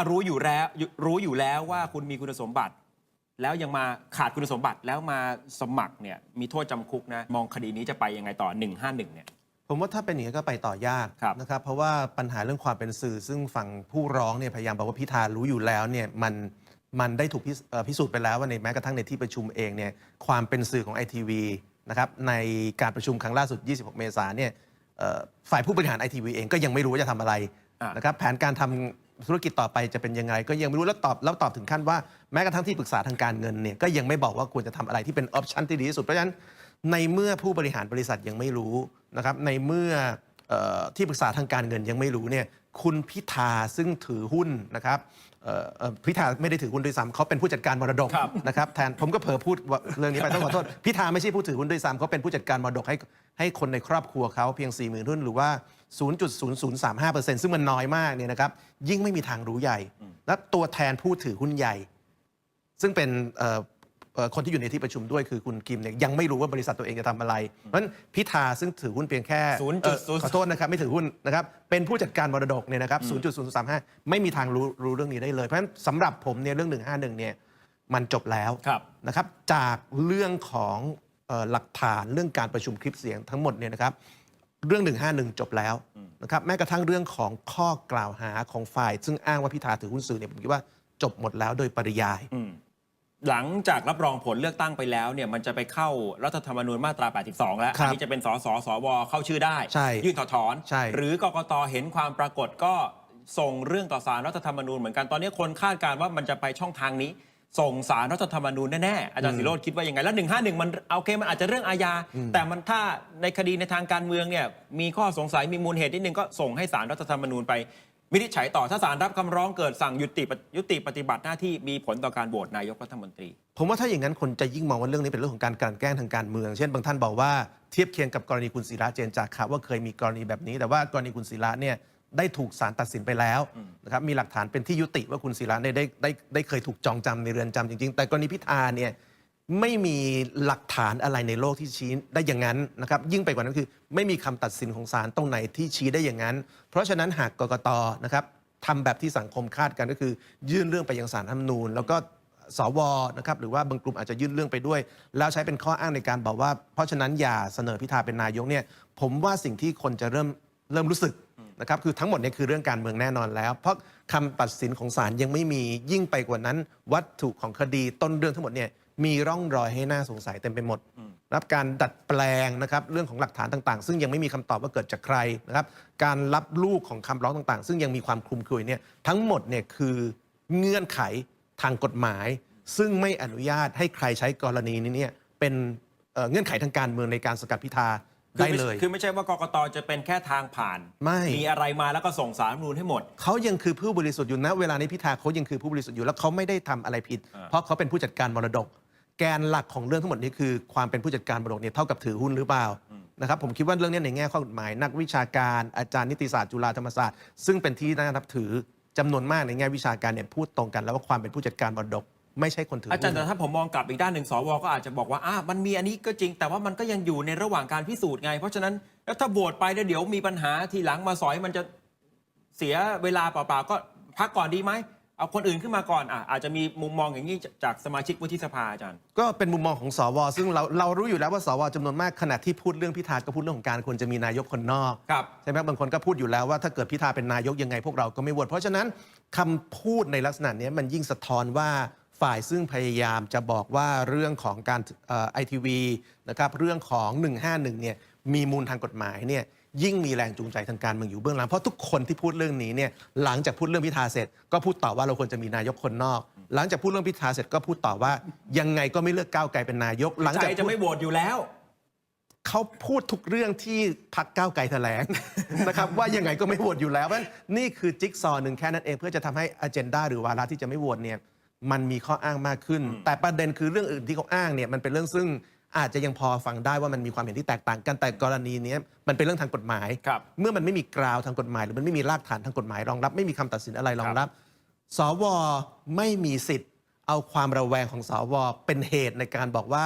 อะรู้อยู่แล้วรู้อยู่แล้วว่าคุณมีคุณสมบัติ แล้วยังมาขาดคุณสมบัติแล้วมาสมัครเนี่ยมีโทษจำคุกนะมองคดีนี้จะไปยังไงต่อ 151เนี่ย ผมว่าถ้าเป็นอย่างนี้ก็ไปต่อยากครับ นะครับเพราะว่าปัญหาเรื่องความเป็นสื่อ ซึ่งฝั่งผู้ร้องเนี่ยพยายามบอกว่าพิธารู้อยู่แล้วเนี่ยมันมันได้ถูกพิสเอ่อพิสูจน์ไปแล้วว่าในแม้กระทั่งในที่ประชุมเองเนี่ยความเป็นสื่อของไอทีวีนะครับในการประชุมครั้งล่าสุด 26 เมษายนเนี่ยเอ่อฝ่ายผู้บริหารไอทีวีเองก็ยังไม่รู้ว่าจะทำอะไรอะนะครับแผนการทำ ธุรกิจต่อไปจะเป็นยังไง ก็ยังไม่รู้แล้วตอบแล้วตอบถึงขั้นว่าแม้กระทั่งที่ปรึกษาทางการเงินเนี่ยก็ยังไม่บอกว่าควรจะทำอะไรที่เป็นออปชันที่ดีที่สุดเพราะฉะนั้นในเมื่อผู้บริหารบริษัทยังไม่รู้นะครับในเมื่อออที่ปรึกษาทางการเงินยังไม่รู้เนี่ย คุณพิธาซึ่งถือหุ้นนะครับเอ่อเอ่อพิธาไม่ได้ถือหุ้นด้วยซ้ำเขาเป็นผู้จัดการมรดกครับนะครับแทนผมก็เผลอพูดว่าเรื่องนี้ไปต้องขอโทษพิธาไม่ใช่ผู้ถือหุ้นด้วยซ้ำเขาเป็นผู้จัดการมรดกให้ให้คนในครอบครัวเขาเพียง 4 0,000 หุ้นหรือว่า 0.0035%ซึ่งมันน้อยมากเนี่ยนะครับยิ่งไม่มีทางรู้ใหญ่ และตัวแทนผู้ถือหุ้นใหญ่ ซึ่งเป็นเอ่อเอ่อ คนที่อยู่ในที่ประชุมด้วยคือคุณกิมเนี่ยยังไม่รู้ว่าบริษัทตัวเองจะทำอะไร เพราะฉะนั้นพิธาซึ่งถือหุ้นเพียงแค่0.00เอ่อขอโทษนะครับไม่ถือหุ้นนะครับเป็นผู้จัดการมรดกเนี่ยนะครับ0.035 ไม่มีทางรู้รู้เรื่องนี้ได้เลย เพราะฉะนั้นสำหรับผมเนี่ยเรื่อง 151เนี่ยมันจบแล้วครับนะครับจากเรื่องของเอ่อหลักฐานเรื่องการประชุมคลิปเสียงทั้งหมดเนี่ยนะครับเรื่อง 151 จบแล้วนะครับแม้กระทั่งเรื่องของข้อกล่าวหาของฝ่าย ซึ่งอ้างว่าพิธาถือหุ้นสื่อเนี่ยผมคิดว่าจบหมดแล้วโดยปริยายอืม หลังจากรับรองผลเลือกตั้งไปแล้วเนี่ยมันจะไปเข้ารัฐธรรมนูญมาตรา 82 แล้วครัอับนี้จะเป็นสสสวเข้าชื่อได้ใช่ยื่นถอดถอนใช่หรือกกตเห็นความปรากฏก็ส่งเรื่องต่อสารรัฐธรรมนูญเหมือนกันตอนนี้คนคาดการณ์ว่ามันจะไปช่องทางนี้ ส่งสารรัฐธรรมนูญแน่ๆอาจารย์สิโรธคิดว่ายังไงแล้ว 151 มันโอเคมันอาจจะเรื่องอาญา แต่มันถ้าในคดีในทางการเมืองเนี่ยมีข้อสงสัยมีมูลเหตุนิดนึงก็ส่งให้สารรัฐธรรมนูญไป วินิจฉัยต่อถ้าสารรับคำร้องเกิดสั่งยุติปฏิยุติปฏิบัติหน้าที่มีผลต่อการโหวตนายกรัฐมนตรี ผมว่าถ้าอย่างนั้นคนจะยิ่งมองว่าเรื่องนี้เป็นเรื่องของการกลั่นแกล้งทางการเมือง เช่นบางท่านบอกว่าเทียบเคียงกับกรณีคุณศิระเจนจาคะว่าเคยมีกรณีแบบนี้ แต่ว่ากรณีคุณศิระเนี่ยได้ถูกศาลตัดสินไปแล้วนะครับมีหลักฐานเป็นที่ยุติว่าคุณศิระเนี่ยได้ได้ได้เคยถูกจองจำในเรือนจำจริงๆ แต่กรณีพิธาเนี่ย ไม่มีหลักฐานอะไรในโลกที่ชี้ได้อย่างนั้นนะครับยิ่งไปกว่านั้นคือ ไม่มีคำตัดสินของศาลตรงไหนที่ชี้ได้อย่างนั้น เพราะฉะนั้นหากกกตนะครับทำแบบที่สังคมคาดกันก็คือ ยื่นเรื่องไปยังศาลรัฐธรรมนูญ แล้วก็สวนะครับหรือว่าบางกลุ่มอาจจะยื่นเรื่องไปด้วย แล้วใช้เป็นข้ออ้างในการบอกว่า เพราะฉะนั้นอย่าเสนอพิธาเป็นนายกเนี่ยผมว่าสิ่งที่คนจะเริ่มเริ่มรู้สึกนะครับคือทั้งหมดเนี่ยคือเรื่องการเมืองแน่นอนแล้ว เพราะคำตัดสินของศาลยังไม่มียิ่งไปกว่านั้น วัตถุของคดีต้นเรื่องทั้งหมดเนี่ย มีร่องรอยให้น่าสงสัยเต็มไปหมด รับการดัดแปลงนะครับเรื่องของหลักฐานต่างๆ ซึ่งยังไม่มีคำตอบว่าเกิดจากใครนะครับการรับลูกของคำร้องต่างๆ ซึ่งยังมีความคลุมเครือเนี่ยทั้งหมดเนี่ยคือเงื่อนไขทางกฎหมาย ซึ่งไม่อนุญาตให้ใครใช้กรณีนี้เนี่ยเป็นเอ่อเงื่อนไขทางการเมืองในการสกัดพิธาคือได้ไม่เลย คือไม่ใช่ว่ากกตจะเป็นแค่ทางผ่าน ไม่ มีอะไรมาแล้วก็ส่งสารรัฐธรรมนูญให้หมด เขายังคือผู้บริสุทธิ์อยู่นะ เวลานี้พิธาเขายังคือผู้บริสุทธิ์อยู่แล้วเขาไม่ได้ทำอะไรผิดอ่าเพราะเขาเป็นผู้จัดการมรดก แกนหลักของเรื่องทั้งหมดนี้คือความเป็นผู้จัดการมรดกเนี่ยเท่ากับถือหุ้นหรือเปล่านะครับผมคิดว่าเรื่องนี้ในแง่ข้อกฎหมาย นักวิชาการอาจารย์นิติศาสตร์จุฬาธรรมศาสตร์ซึ่งเป็นที่น่านับถือจำนวนมากในแง่วิชาการเนี่ยพูดตรงกัน แล้วว่าความเป็นผู้จัดการมรดกไม่ใช่คนถืออาจารย์หุ้นแต่ถ้าผมมองกลับอีกด้านหนึ่งสวก็อาจจะบอกว่าอะมันมีอันนี้ก็จริง แต่ว่ามันก็ยังอยู่ในระหว่างการพิสูจน์ไง เพราะฉะนั้นแล้วถ้าโหวตไปแล้วเดี๋ยวมีปัญหาทีหลังมาสอยมันจะเสียเวลาเปล่าๆก็พักก่อนดีไหม เอาคนอื่นขึ้นมาก่อนอะอาจจะมีมุมมองอย่างนี้จากสมาชิกวุฒิสภาอาจารย์ ก็เป็นมุมมองของสว ซึ่งเราเรารู้อยู่แล้วว่าสวจำนวนมากขณะที่พูดเรื่องพิธาก็พูดเรื่องของการควรจะมีนายกคนนอกครับ ใช่ไหมบางคนก็พูดอยู่แล้วว่าถ้าเกิดพิธาเป็นนายกยังไงพวกเราก็ไม่โหวตเพราะฉะนั้นคำพูดในลักษณะเนี้ยมันยิ่งสะท้อนว่าฝ่ายซึ่งพยายามจะบอกว่าเรื่องของการไอทีวีนะครับเรื่องของ 151เนี่ยมีมูลทางกฎหมายเนี่ย ยิ่งมีแรงจูงใจทางการเมืองอยู่เบื้องหลัง เพราะทุกคนที่พูดเรื่องนี้เนี่ยหลังจากพูดเรื่องพิธาเสร็จ ก็พูดต่อว่าเราควรจะมีนายกคนนอก หลังจากพูดเรื่องพิธาเสร็จก็พูดต่อว่ายังไงก็ไม่เลือกก้าวไกลเป็นนายก หลังจากจะไม่โหวตอยู่แล้วเขาพูดทุกเรื่องที่พักก้าวไกลแถลงนะครับว่ายังไงก็ไม่โหวตอยู่แล้วเพราะนั้นนี่คือจิ๊กซอว์หนึ่งแค่นั้นเองเพื่อจะทำให้อ g e n d a หรือวาระที่จะไม่โหวตเนี่ยมันมีข้ออ้างมากขึ้น แต่ประเด็นคือเรื่องอื่นที่เขาอ้างเนี่ยมันเป็นเรื่องซึ่ง อาจจะยังพอฟังได้ว่ามันมีความเห็นที่แตกต่างกันแต่กรณีเนี้ยมันเป็นเรื่องทางกฎหมาย ครับเมื่อมันไม่มีกราวทางกฎหมาย หรือมันไม่มีรากฐานทางกฎหมายรองรับ ไม่มีคำตัดสินอะไรรองรับ สวไม่มีสิทธิ์ เอาความระแวงของสวเป็นเหตุในการบอกว่า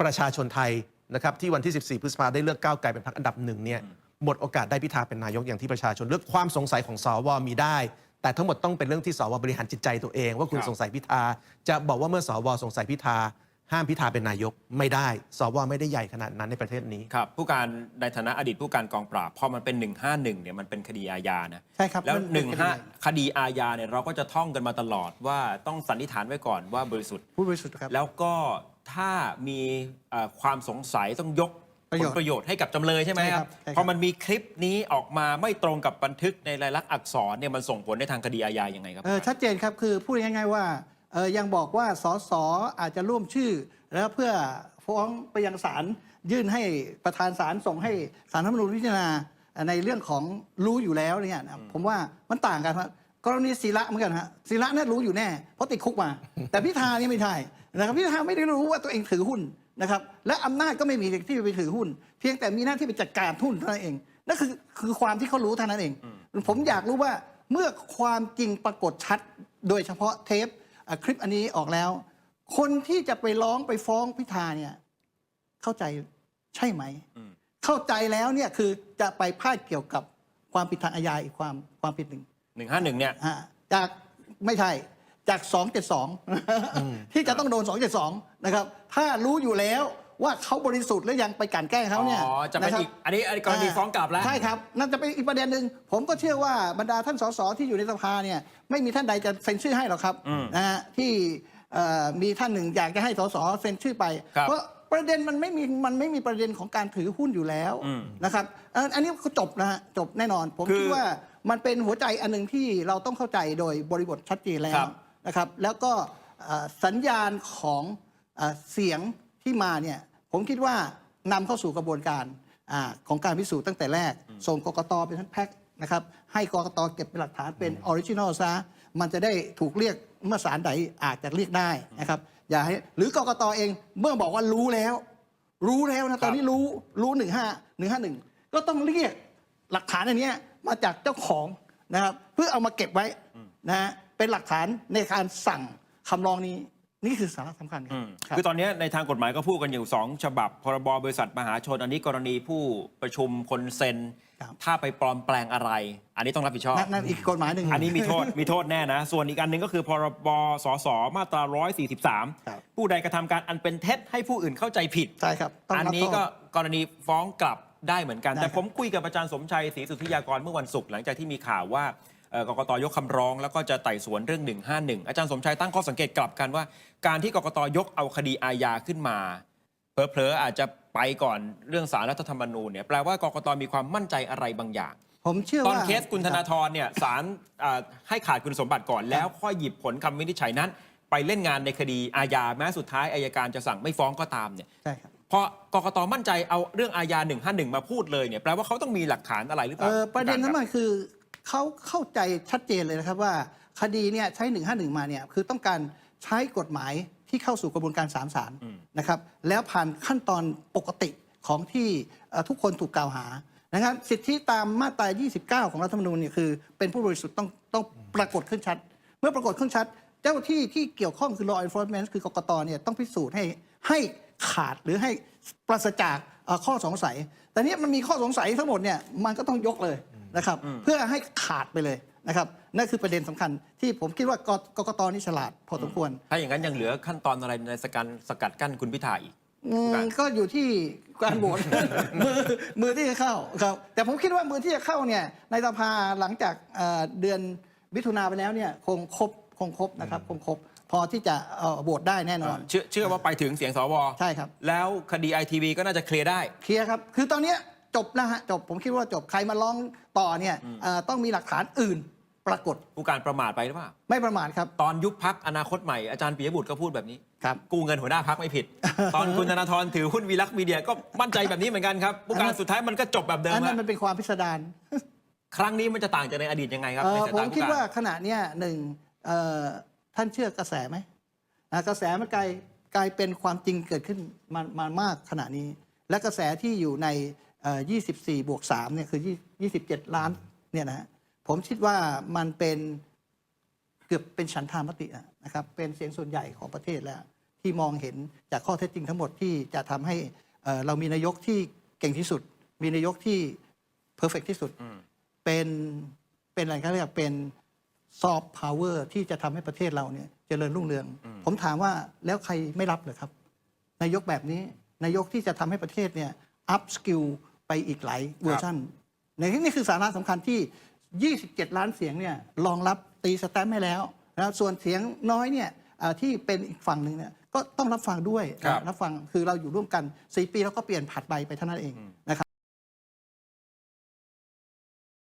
ประชาชนไทยนะครับที่วันที่ 14 พฤษภาได้เลือกก้าวไกลเป็นพรรคอันดับหนึ่งเนี่ยหมดโอกาสได้พิธาเป็นนายกอย่างที่ประชาชนเลือกความสงสัยของสวมีได้ แต่ทั้งหมดต้องเป็นเรื่องที่สวบริหารจิตใจตัวเอง ว่าคุณครับ สงสัยพิธาจะบอกว่าเมื่อสวสงสัยพิธา ห้ามพิธาเป็นนายกไม่ได้สวไม่ได้ใหญ่ขนาดนั้นในประเทศนี้ ครับผู้การในฐานะอดีตผู้การกองปราบพอมันเป็น 151เนี่ยมันเป็นคดีอาญานะใช่ครับแล้วมันหเป็นึ่งคดีห้าใญ่คดีอาญาเนี่ยเราก็จะท่องกันมาตลอดว่าต้องสันนิษฐานไว้ก่อนว่าบริสุทธิ์ ผู้บริสุทธิ์ครับ แล้วก็ถ้ามีเอ่อความสงสัยต้องยกประโยผชน์ลประโยชน์ให้กับจำเลยใช่ไหมใช่คครัรับบใช่ครับ พอมันมีคลิปนี้ออกมาไม่ตรงกับบันทึกในลายลักษณ์อักษรเนี่ยมันส่งผลในทางคดีอาญายังไงครับ เออชัดเจนครับ คือพูดง่ายๆว่าเออ ยังบอกว่าสสอาจจะร่วมชื่อ แล้วเพื่อฟ้องไปยังศาลยื่นให้ประธานศาลส่งให้ศาลรัฐธรรมนูญพิจารณาในเรื่องของรู้อยู่แล้วเนี่ยนะผมว่ามันต่างกันครับกรณีศิระเหมือนกันฮะศิระน่ารู้อยู่แน่เพราะติดคุกมา แต่พิธานี่ไม่ใช่นะครับพิธาไม่ได้รู้ว่าตัวเองถือหุ้นนะครับและอำนาจก็ไม่มีที่จะไปถือหุ้น เพียงแต่มีหน้าที่ไปจัดการหุ้นเท่านั้นเองนั่นคือคือความที่เขารู้เท่านั้นเอง ผมอยากรู้ว่าเมื่อความจริงปรากฏชัด โดยเฉพาะเทปอะ คลิปอันนี้ออกแล้ว คนที่จะไปร้องไปฟ้องพิธาเนี่ย เข้าใจใช่ไหมอืมเข้าใจแล้วเนี่ยคือจะไปพาดเกี่ยวกับความผิดทางอาญาอีกความความผิดหนึ่ง151เนี่ยฮะจากไม่ใช่จาก 272 ที่จะต้องโดน 272 นะครับ ถ้ารู้อยู่แล้ว ว่าเขาบริสุทธิ์แล้วยังไปกลั่นแกล้งเขาเนี่ยอ๋อจะเป็นครับอีกอันนี้อันนี้กรณีฟ้องกลับแล้ว ใช่ครับนั่นจะเป็นอีกประเด็นหนึ่งผมก็เชื่อว่าบรรดาท่านสสที่อยู่ในสภาเนี่ยไม่มีท่านใดจะเซ็นชื่อให้หรอกครับอืมนะฮะที่เอ่อมีท่านหนึ่งอยากจะให้สสเซ็นชื่อไป ครับเพราะประเด็นมันไม่มีมันไม่มีประเด็นของการถือหุ้นอยู่แล้วอืม นะครับเอ่ออันนี้ก็จบนะฮะจบแน่นอน ผมคือคิดว่ามันเป็นหัวใจอันหนึ่งที่เราต้องเข้าใจโดยบริบทชัดเจนแล้ครัวบนะครับ แล้วก็เอ่อสัญญาณของเอ่อเสียงที่มาเนี่ย ผมคิดว่านำเข้าสู่กระบวนการอาของการพิสูจน์ตั้งแต่แรก ส่งกกตเป็นทั้งแพ็คนะครับให้กกตเก็บเป็นหลักฐานเป็นออริจินอลซะมันจะได้ถูกเรียกเมื่อศาลใดอาจจะเรียกได้นะครับอย่าให้หรือกกตเองเมื่อบอกว่ารู้แล้ว รู้แล้วนะตอนนี้รู้รู้หนึ่งห้าหนึ่งห้าหนึ่งก็ต้องเรียกหลักฐานอันเนี้ยมาจากเจ้าของนะครับเพื่อเอามาเก็บไว้นะฮะเป็นหลักฐานในการสั่งคำร้องนี้ นี่คือสาระสำคัญครัอืบมครับ คือตอนนี้ในทางกฎหมายก็พูดกันอยู่ 2 ฉบับ พรบบริษัทมหาชน อันนี้กรณีผู้ประชุมคนเซ็น ครับ ถ้าไปปลอมแปลงอะไร อันนี้ต้องรับผิดชอบ นั่นนั่นอีกกฎหมายหนึ่ง อันนี้มีโทษ มีโทษแน่นะ ส่วนอีกอันหนึ่งก็คือ พรบสสมาตรา143ครับผู้ใดกระทำการอันเป็นเท็จให้ผู้อื่นเข้าใจผิด ใช่ครับต้องอันรับนี้โทษ ก็กรณีฟ้องกลับได้เหมือนกัน ได้แต่ครับผมคุยกับอาจารย์สมชัยศรีสุทธิยากรเมื่อวันศุกร์หลังจากที่มีข่าวว่าเอ่อ กกตยกคำร้อง แล้วก็จะไต่สวนเรื่อง 151 อาจารย์สมชัยตั้งข้อสังเกตกลับกันว่า การที่กกตยกเอาคดีอาญาขึ้นมาเผลอๆอาจจะไปก่อนเรื่องสารรัฐธรรมนูญเนี่ยแปลว่ากกตมีความมั่นใจอะไรบางอย่างผมเชื่อตอนว่าเคสคุณธนาธรเนี่ยศาลอ่าให้ขาดคุณสมบัติก่อน แล้วค่อยหยิบผลคำวินิจฉัยนั้น ไปเล่นงานในคดีอาญาแม้สุดท้ายอายการจะสั่งไม่ฟ้องก็ตามเนี่ยใช่ครับพอกกตมั่นใจเอาเรื่องอาญา151 มาพูดเลยเนี่ยแปลว่าเขาต้องมีหลักฐานอะไรหรือเปเอล่าอประเด็นผู้นั้การนคมัรับนคือ เขาเข้าใจชัดเจนเลยนะครับว่าคดีเนี่ยใช้ 151 มาเนี่ยคือต้องการใช้กฎหมายที่เข้าสู่กระบวนการศาลศาลนะครับแล้วผ่านขั้นตอนปกติของที่เอ่อทุกคนถูกกล่าวหานะครับสิทธิตามมาตรา 29 ของรัฐธรรมนูญเนี่ยคือเป็นผู้บริสุทธิ์ต้องต้องปรากฏขึ้นชัด เมื่อปรากฏขึ้นชัด เจ้าที่ที่เกี่ยวข้องคือ law enforcement คือกกตเนี่ยต้องพิสูจน์ให้ให้ขาดหรือให้ปราศจากเอ่อข้อสงสัย แต่เนี้มันมีข้อสงสัยทั้งหมดเนี่ยมันก็ต้องยกเลย นะครับ เพื่อให้ขาดไปเลยนะครับนั่นคือประเด็นสำคัญที่ผมคิดว่ากกกตนี่ฉลาดพอสมควร ถ้าอย่างนั้นยังเหลือขั้นตอนอะไรในสกัดสกัดกั้นคุณพิธาอีกอืมก็อยู่ที่การโหวตมือมือที่จะเข้าครับแต่ผมคิดว่ามือที่จะเข้าเนี่ยในสภาหลังจากเอ่อเดือนมิถุนาไปแล้วเนี่ยคงครบคงครบนะครับคงครบพอที่จะเอ่อโหวตได้แน่นอนเชื่อเชื่อว่าไปถึงเสียงสวใช่ครับ แล้วคดีไอทีวีก็น่าจะเคลียร์ได้เคลียร์ครับ คือตอนเนี้ย จบแล้วฮะจบผมคิดว่าจบใครมาร้องต่อเนี่ยเอ่อต้องมีหลักฐานอื่นปรากฏผู้การประมาทไปหรือเปล่า ไม่ประมาทครับ ตอนยุบพักอนาคตใหม่อาจารย์ปิยบุตรก็พูดแบบนี้ ครับ กู้เงินหัวหน้าพักไม่ผิด ตอนคุณธนาธรถือหุ้นวีลักษณ์มีเดียก็มั่นใจแบบนี้เหมือนกันครับ ผู้การสุดท้ายมันก็จบแบบเดิมอันนั้ฮะนมันเป็นความพิสดารครั้งนี้มันจะต่างจากในอดีตยังไงครับเอ่ในอสายผมตาคิดผู้กาว่ารขณะเนี้ยหนึ่งเอ่อท่านเชื่อกระแสไหมอะกระแสมันกลายกลายเป็นความจริงเกิดขึ้นมามามากขณะนี้ และกระแสที่อยู่ในเอ่อ 24 บวก3เนี่ยคือ 27 ล้านเนี่ยนะฮะผมคิดว่ามันเป็นเกือบเป็นฉันทามติอะนะครับ เป็นเสียงส่วนใหญ่ของประเทศแล้ว ที่มองเห็นจากข้อเท็จจริงทั้งหมดที่จะทำให้เอ่อเรามีนายกที่เก่งที่สุด มีนายกที่เพอร์เฟกที่สุด เป็นเป็นอะไรก็เรียกเป็นซอฟต์พาวเวอร์ที่จะทำให้ประเทศเราเนี่ยเจริญรุ่งเรือง ผมถามว่าแล้วใครไม่รับเหรอครับ นายกแบบนี้นายกที่จะทำให้ประเทศเนี่ยอัพสกิล ไปอีกหลายเวอร์ชันในที่นี่คือสาระสำคัญที่ 27 ล้านเสียงเนี่ยรองรับตีสแตมป์ให้แล้วนะครับส่วนเสียงน้อยเนี่ยเอ่อที่เป็นอีกฝั่งหนึ่งเนี่ยก็ต้องรับฟังด้วยครับรับฟังคือเราอยู่ร่วมกัน 4 ปีแล้วก็เปลี่ยนผัดใบไปเท่านั้นเองนะครับ